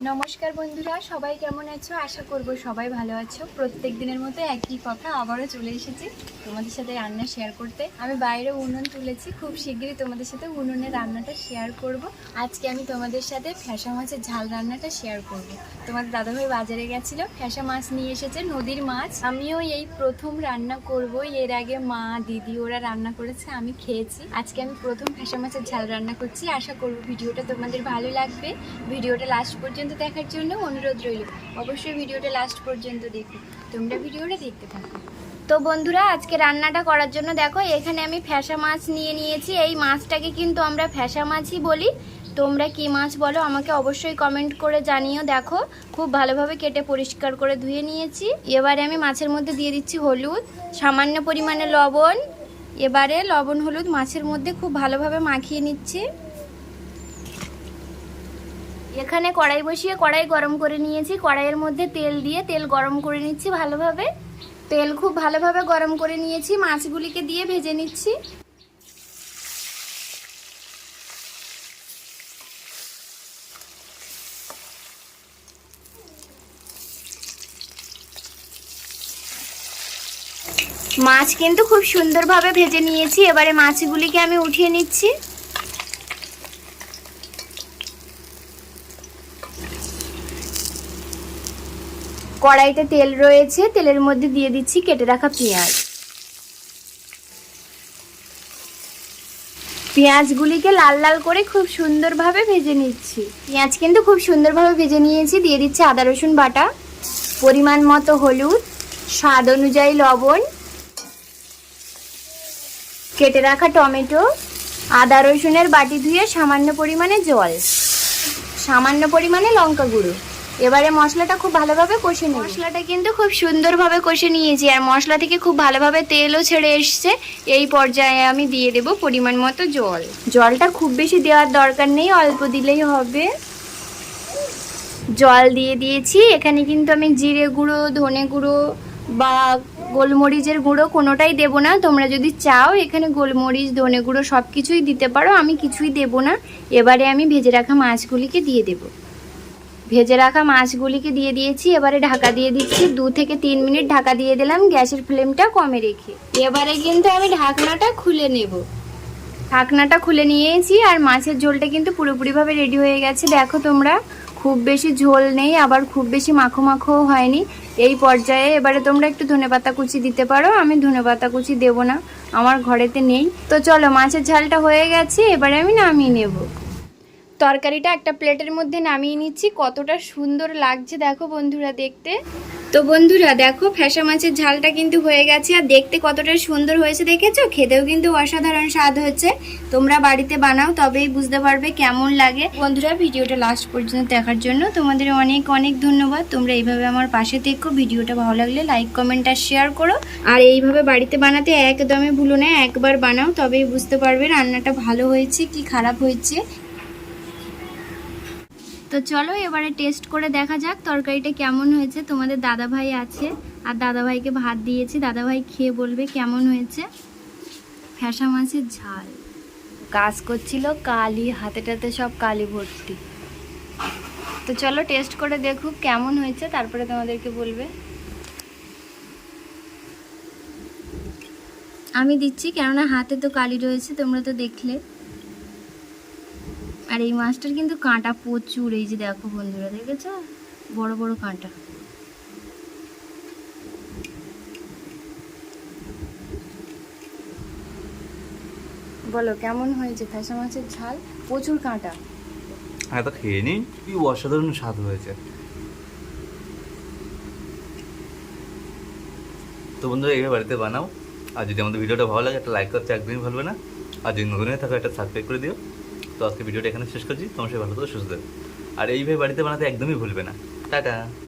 নমস্কার বন্ধুরা, সবাই কেমন আছো? আশা করব সবাই ভালো আছো। প্রত্যেক দিনের মতো একই কথা আবারও চলে এসেছি তোমাদের সাথে রান্না শেয়ার করতে। আমি বাইরে উনুন তুলেছি, খুব শিগগিরই তোমাদের সাথে উনুনের রান্নাটা শেয়ার করব। আজকে আমি তোমাদের সাথে ফ্যাসা মাছের ঝাল রান্নাটা শেয়ার করব। তোমাদের দাদাভাই বাজারে গেছিল, ফ্যাসা মাছ নিয়ে এসেছে, নদীর মাছ। আমিও এই প্রথম রান্না করব, এর আগে মা, দিদি ওরা রান্না করেছে, আমি খেয়েছি। আজকে আমি প্রথম ফ্যাসা মাছের ঝাল রান্না করছি। আশা করব ভিডিওটা তোমাদের ভালো লাগবে। ভিডিওটা লাস্ট পর্যন্ত দেখার জন্য অনুরোধ রইল। অবশ্যই ভিডিওটা লাস্ট পর্যন্ত দেখো। তোমরা ভিডিওটা দেখতে থাকো। তো বন্ধুরা, আজকে রান্নাটা করার জন্য দেখো, এখানে আমি ফ্যাসা মাছ নিয়ে নিয়েছি। এই মাছটাকে কিন্তু আমরা ফ্যাসা মাছই বলি। তোমরা কি মাছ বলো, আমাকে অবশ্যই কমেন্ট করে জানিও। দেখো, খুব ভালোভাবে কেটে পরিষ্কার করে ধুয়ে নিয়েছি। এবারে আমি মাছের মধ্যে দিয়ে দিচ্ছি হলুদ, সামান্য পরিমাণে লবণ। এবারে লবণ হলুদ মাছের মধ্যে খুব ভালোভাবে মাখিয়ে নিচ্ছি। এখানে কড়াই বসিয়ে কড়াই গরম করে নিয়েছি। কড়াইয়ের মধ্যে তেল দিয়ে তেল গরম করে নিচ্ছি ভালোভাবে। তেল খুব ভালোভাবে গরম করে নিয়েছি। মাছগুলিকে দিয়ে ভেজে নিচ্ছি। মাছ কিন্তু খুব সুন্দরভাবে ভেজে নিয়েছি। এবারে মাছগুলিকে আমি উঠিয়ে নিচ্ছি। কড়াইতে তেল রয়েছে, তেলের মধ্যে দিয়ে দিচ্ছি কেটে রাখা পেঁয়াজ। পেঁয়াজগুলিকে লাল লাল করে খুব সুন্দরভাবে ভেজে নিচ্ছি। পেঁয়াজ কিন্তু খুব সুন্দরভাবে ভেজে নিয়েছি, দিয়ে দিচ্ছি আদা, রসুন বাটা, পরিমাণ মতো হলুদ, স্বাদ অনুযায়ী লবণ, কেটে রাখা টমেটো, আদা, রসুনের বাটি ধুয়ে সামান্য পরিমাণে জল, সামান্য পরিমাণে লঙ্কা গুঁড়ো। এবারে মশলাটা খুব ভালোভাবে কষে নিই মশলাটা কিন্তু খুব সুন্দরভাবে কষে নিয়েছি আর মশলা থেকে খুব ভালোভাবে তেলও ছেড়ে এসছে। এই পর্যায়ে আমি দিয়ে দেব পরিমাণ মতো জল। জলটা খুব বেশি দেওয়ার দরকার নেই অল্প দিলেই হবে। জল দিয়ে দিয়েছি এখানে কিন্তু আমি জিরে গুঁড়ো ধনে গুঁড়ো বা গোলমরিচের গুঁড়ো কোনোটাই দেবো না। তোমরা যদি চাও এখানে গোলমরিচ ধনে গুঁড়ো সব কিছুই দিতে পারো আমি কিছুই দেবো না। এবারে আমি ভেজে রাখা মাছগুলিকে দিয়ে দেবো। ভেজে রাখা মাছগুলিকে দিয়ে দিয়েছি, এবারে ঢাকা দিয়ে দিচ্ছি। দু থেকে তিন মিনিট ঢাকা দিয়ে দিলাম, গ্যাসের ফ্লেমটা কমে রেখে। এবারে কিন্তু আমি ঢাকনাটা খুলে নেব। ঢাকনাটা খুলে নিয়েছি, আর মাছের ঝোলটা কিন্তু পুরোপুরিভাবে রেডি হয়ে গেছে। দেখো তোমরা, খুব বেশি ঝোল নেই, আবার খুব বেশি মাখো মাখোও হয়নি। এই পর্যায়ে এবারে তোমরা একটু ধনেপাতা কুচি দিতে পারো, আমি ধনেপাতা কুচি দেবো না, আমার ঘরেতে নেই। তো চলো, মাছের ঝালটা হয়ে গেছে, এবারে আমি নামিয়ে নেব। তরকারিটা একটা প্লেটের মধ্যে নামিয়ে নিচ্ছি। কতটা সুন্দর লাগছে দেখো বন্ধুরা দেখতে। তো বন্ধুরা দেখো ফ্যাসা মাছের ঝালটা কিন্তু হয়ে গেছে আর দেখতে কতটা সুন্দর হয়েছে দেখেছ? খেতেও কিন্তু অসাধারণ স্বাদ হয়েছে। তোমরা বাড়িতে বানাও, তবেই বুঝতে পারবে কেমন লাগে। বন্ধুরা, ভিডিওটা লাস্ট পর্যন্ত দেখার জন্য তোমাদের অনেক অনেক ধন্যবাদ। তোমরা এইভাবে আমার পাশে থেকো। ভিডিওটা ভালো লাগলে লাইক কমেন্ট আর শেয়ার করো। আর এইভাবে বাড়িতে বানাতে একদমই ভুলো না, একবার বানাও, তবেই বুঝতে পারবে রান্নাটা ভালো হয়েছে কি খারাপ হয়েছে। তো চলো এবারে টেস্ট করে দেখা যাক তরকারিটা কেমন হয়েছে। তোমাদের দাদা ভাই আছে আর দাদা ভাইকে ভাত দিয়েছি। দাদা ভাই খেয়ে বলবে কেমন হয়েছে। ফ্যাসা মাছের ঝাল। কাজ করছিল কালি হাতে টাতে সব কালি ভর্তি। তো চলো টেস্ট করে দেখুক কেমন হয়েছে তারপরে তোমাদেরকে বলবে। আমি দিচ্ছি কেননা হাতে তো কালি রয়েছে তোমরা তো দেখলে। আর এই মাছটার কিন্তু কাঁটা প্রচুর, এই যে দেখো বন্ধুরা, দেখেছ? বড় বড় কাঁটা। বলো, কেমন হয়েছে? ফ্যাসা মাছের ঝাল? প্রচুর কাঁটা। হ্যাঁ তো খেয়ে নিই কি অসাধারণ স্বাদ হয়েছে। তো বন্ধুরা, এইভাবে বাড়িতে বানাও। আর যদি আমাদের ভিডিওটা ভালো লাগে, একটা লাইক করতে একদমই ভুলবে না। আর যদি নতুন হয়ে থাকো, একটা সাবস্ক্রাইব করে দিও। তো আজকে ভিডিওটা এখানে শেষ করছি। তোমার সে ভালো করে সুস্থ। আর এইভাবে বাড়িতে বানাতে একদমই ভুলবে না। টাটা।